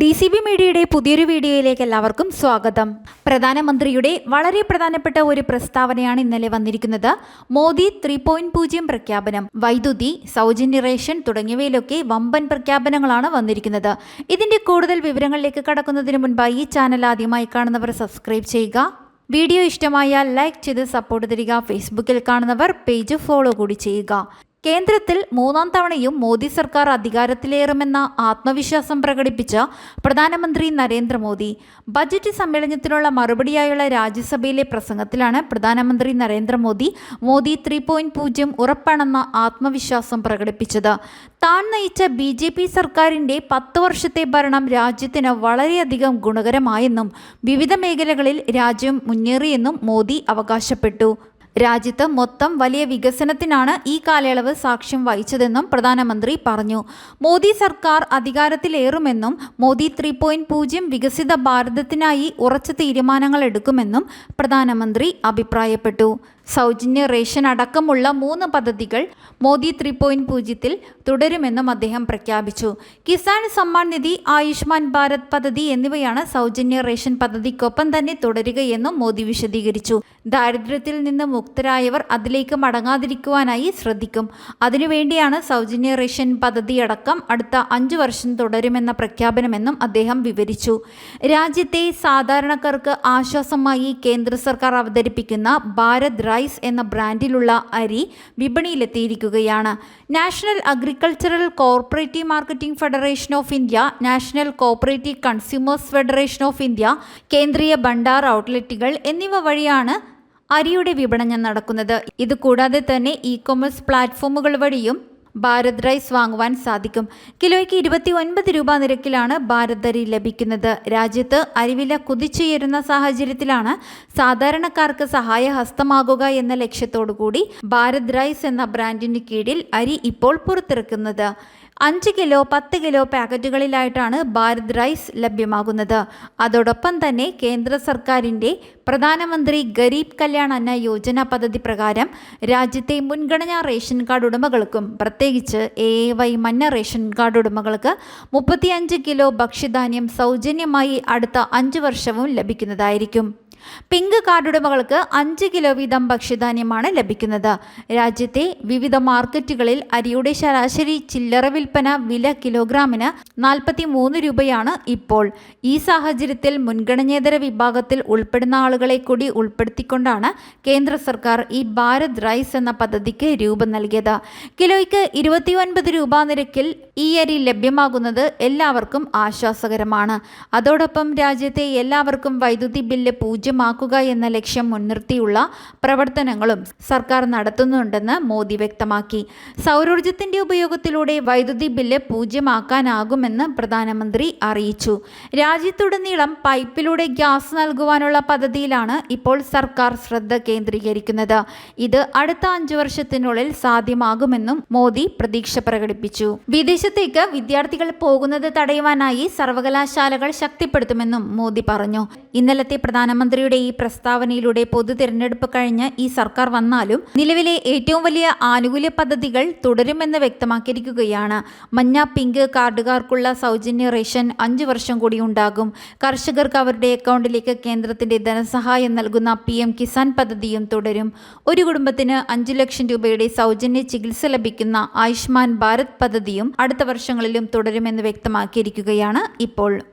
D C B മീഡിയയുടെ പുതിയൊരു വീഡിയോയിലേക്ക് എല്ലാവർക്കും സ്വാഗതം. പ്രധാനമന്ത്രിയുടെ വളരെ പ്രധാനപ്പെട്ട ഒരു പ്രസ്താവനയാണ് ഇന്നലെ വന്നിരിക്കുന്നത്. മോദി ത്രീ പോയിന്റ് പൂജ്യം പ്രഖ്യാപനം വൈദ്യുതി സൗജന്യ റേഷൻ തുടങ്ങിയവയിലൊക്കെ വമ്പൻ പ്രഖ്യാപനങ്ങളാണ് വന്നിരിക്കുന്നത്. ഇതിന്റെ കൂടുതൽ വിവരങ്ങളിലേക്ക് കടക്കുന്നതിന് മുൻപായി ഈ ചാനൽ ആദ്യമായി കാണുന്നവർ സബ്സ്ക്രൈബ് ചെയ്യുക. വീഡിയോ ഇഷ്ടമായാൽ ലൈക്ക് ചെയ്ത് സപ്പോർട്ട് തരിക. ഫേസ്ബുക്കിൽ കാണുന്നവർ പേജ് ഫോളോ കൂടി ചെയ്യുക. കേന്ദ്രത്തിൽ മൂന്നാം തവണയും മോദി സർക്കാർ അധികാരത്തിലേറുമെന്ന ആത്മവിശ്വാസം പ്രകടിപ്പിച്ച പ്രധാനമന്ത്രി നരേന്ദ്രമോദി. ബജറ്റ് സമ്മേളനത്തിനുള്ള മറുപടിയായുള്ള രാജ്യസഭയിലെ പ്രസംഗത്തിലാണ് പ്രധാനമന്ത്രി നരേന്ദ്രമോദി മോദി ത്രീ പോയിന്റ് പൂജ്യം ഉറപ്പാണെന്ന ആത്മവിശ്വാസം പ്രകടിപ്പിച്ചത്. താൻ നയിച്ച ബി ജെ പി സർക്കാരിന്റെ പത്ത് വർഷത്തെ ഭരണം രാജ്യത്തിന് വളരെയധികം ഗുണകരമായെന്നും വിവിധ മേഖലകളിൽ രാജ്യം മുന്നേറിയെന്നും മോദി അവകാശപ്പെട്ടു. രാജ്യത്ത് മൊത്തം വലിയ വികസനത്തിനാണ് ഈ കാലയളവ് സാക്ഷ്യം വഹിച്ചതെന്നും പ്രധാനമന്ത്രി പറഞ്ഞു. മോദി സർക്കാർ അധികാരത്തിലേറുമെന്നും മോദി ത്രീ പോയിന്റ് പൂജ്യം വികസിത ഭാരതത്തിനായി ഉറച്ച തീരുമാനങ്ങൾ എടുക്കുമെന്നും പ്രധാനമന്ത്രി അഭിപ്രായപ്പെട്ടു. സൗജന്യ റേഷൻ അടക്കമുള്ള മൂന്ന് പദ്ധതികൾ മോദി ത്രീ പോയിന്റ് പൂജ്യത്തിൽ തുടരുമെന്നും അദ്ദേഹം പ്രഖ്യാപിച്ചു. കിസാൻ സമ്മാൻ നിധി ആയുഷ്മാൻ ഭാരത് പദ്ധതി എന്നിവയാണ് സൗജന്യ റേഷൻ പദ്ധതിക്കൊപ്പം തന്നെ തുടരുകയെന്നും മോദി വിശദീകരിച്ചു. ദാരിദ്ര്യത്തിൽ നിന്ന് മുക്തരായവർ അതിലേക്ക് മടങ്ങാതിരിക്കുവാനായി ശ്രദ്ധിക്കും. അതിനുവേണ്ടിയാണ് സൗജന്യ റേഷൻ പദ്ധതി അടക്കം അടുത്ത അഞ്ചു വർഷം തുടരുമെന്ന പ്രഖ്യാപനമെന്നും അദ്ദേഹം വിവരിച്ചു. രാജ്യത്തെ സാധാരണക്കാർക്ക് ആശ്വാസമായി കേന്ദ്ര സർക്കാർ അവതരിപ്പിക്കുന്ന ഭാരത് റൈസ് എന്ന ബ്രാൻഡിലുള്ള അരി വിപണിയിലെത്തിയിരിക്കുകയാണ്. National agricultural cooperative marketing federation of India national cooperative consumers federation of India Kendriya Bhandar ഔട്ട്ലെറ്റുകൾ എന്നിവ വഴിയാണ് അരിയുടെ വിപണനം നടക്കുന്നത്. ഇതുകൂടാതെ തന്നെ ഇ കൊമേഴ്സ് പ്ലാറ്റ്ഫോമുകൾ വഴിയും ഭാരത് റൈസ് വാങ്ങുവാൻ സാധിക്കും. കിലോയ്ക്ക് ഇരുപത്തി ഒൻപത് രൂപ നിരക്കിലാണ് ഭാരത് അരി ലഭിക്കുന്നത്. രാജ്യത്ത് അരിവില കുതിച്ചുയരുന്ന സാഹചര്യത്തിലാണ് സാധാരണക്കാർക്ക് സഹായഹസ്തമാകുക എന്ന ലക്ഷ്യത്തോടു കൂടി ഭാരത് റൈസ് എന്ന ബ്രാൻഡിന് കീഴിൽ അരി ഇപ്പോൾ പുറത്തിറക്കുന്നത്. അഞ്ച് കിലോ പത്ത് കിലോ പാക്കറ്റുകളിലായിട്ടാണ് ഭാരത് റൈസ് ലഭ്യമാകുന്നത്. അതോടൊപ്പം തന്നെ കേന്ദ്ര സർക്കാരിന്റെ പ്രധാനമന്ത്രി ഗരീബ് കല്യാൺ അന്ന യോജന പദ്ധതി പ്രകാരം രാജ്യത്തെ മുൻഗണനാ റേഷൻ കാർഡ് ഉടമകൾക്കും പ്രത്യേകിച്ച് എ വൈ മഞ്ഞ റേഷൻ കാർഡ് ഉടമകൾക്ക് മുപ്പത്തിയഞ്ച് കിലോ ഭക്ഷ്യധാന്യം സൗജന്യമായി അടുത്ത അഞ്ച് വർഷവും ലഭിക്കുന്നതായിരിക്കും. പിങ്ക് കാർഡുടമകൾക്ക് അഞ്ച് കിലോ വീതം ഭക്ഷ്യധാന്യമാണ് ലഭിക്കുന്നത്. രാജ്യത്തെ വിവിധ മാർക്കറ്റുകളിൽ അരിയുടെ ശരാശരി ചില്ലറ വിൽപ്പന വില കിലോഗ്രാമിന് നാൽപ്പത്തി മൂന്ന് രൂപയാണ് ഇപ്പോൾ. ഈ സാഹചര്യത്തിൽ മുൻഗണനേതര വിഭാഗത്തിൽ ഉൾപ്പെടുന്ന ആളുകളെ കൂടി ഉൾപ്പെടുത്തിക്കൊണ്ടാണ് കേന്ദ്ര സർക്കാർ ഈ ഭാരത് റൈസ് എന്ന പദ്ധതിക്ക് രൂപം നൽകിയത്. കിലോയ്ക്ക് ഇരുപത്തി രൂപ നിരക്കിൽ ഈ അരി ലഭ്യമാകുന്നത് എല്ലാവർക്കും ആശ്വാസകരമാണ്. അതോടൊപ്പം രാജ്യത്തെ എല്ലാവർക്കും വൈദ്യുതി ബില്ല് പൂജ്യമാക്കുക എന്ന ലക്ഷ്യം മുൻനിർത്തിയുള്ള പ്രവർത്തനങ്ങളും സർക്കാർ നടത്തുന്നുണ്ടെന്ന് മോദി വ്യക്തമാക്കി. സൗരോർജത്തിന്റെ ഉപയോഗത്തിലൂടെ വൈദ്യുതി ബില്ല് പൂജ്യമാക്കാനാകുമെന്ന് പ്രധാനമന്ത്രി അറിയിച്ചു. രാജ്യത്തുടനീളം പൈപ്പിലൂടെ ഗ്യാസ് നൽകുവാനുള്ള പദ്ധതിയിലാണ് ഇപ്പോൾ സർക്കാർ ശ്രദ്ധ കേന്ദ്രീകരിക്കുന്നത്. ഇത് അടുത്ത അഞ്ചു വർഷത്തിനുള്ളിൽ സാധ്യമാകുമെന്നും മോദി പ്രതീക്ഷ പ്രകടിപ്പിച്ചു. വിദേശത്തേക്ക് വിദ്യാർത്ഥികൾ പോകുന്നത് തടയുവാനായി സർവകലാശാലകൾ ശക്തിപ്പെടുത്തുമെന്നും മോദി പറഞ്ഞു. ഇന്നലത്തെ പ്രധാനമന്ത്രിയുടെ ഈ പ്രസ്താവനയിലൂടെ പൊതു തിരഞ്ഞെടുപ്പ് കഴിഞ്ഞ് ഈ സർക്കാർ വന്നാലും നിലവിലെ ഏറ്റവും വലിയ ആനുകൂല്യ പദ്ധതികൾ തുടരുമെന്ന് വ്യക്തമാക്കിയിരിക്കുകയാണ്. മഞ്ഞ പിങ്ക് കാർഡുകാർക്കുള്ള സൗജന്യ റേഷൻ അഞ്ചു വർഷം കൂടി ഉണ്ടാകും. കർഷകർക്ക് അവരുടെ അക്കൗണ്ടിലേക്ക് കേന്ദ്രത്തിന്റെ ധനസഹായം നൽകുന്ന പി എം കിസാൻ പദ്ധതിയും തുടരും. ഒരു കുടുംബത്തിന് അഞ്ചു ലക്ഷം രൂപയുടെ സൗജന്യ ചികിത്സ ലഭിക്കുന്ന ആയുഷ്മാൻ ഭാരത് പദ്ധതിയും അടുത്ത വർഷങ്ങളിലും തുടരുമെന്ന് വ്യക്തമാക്കിയിരിക്കുകയാണ് ഇപ്പോൾ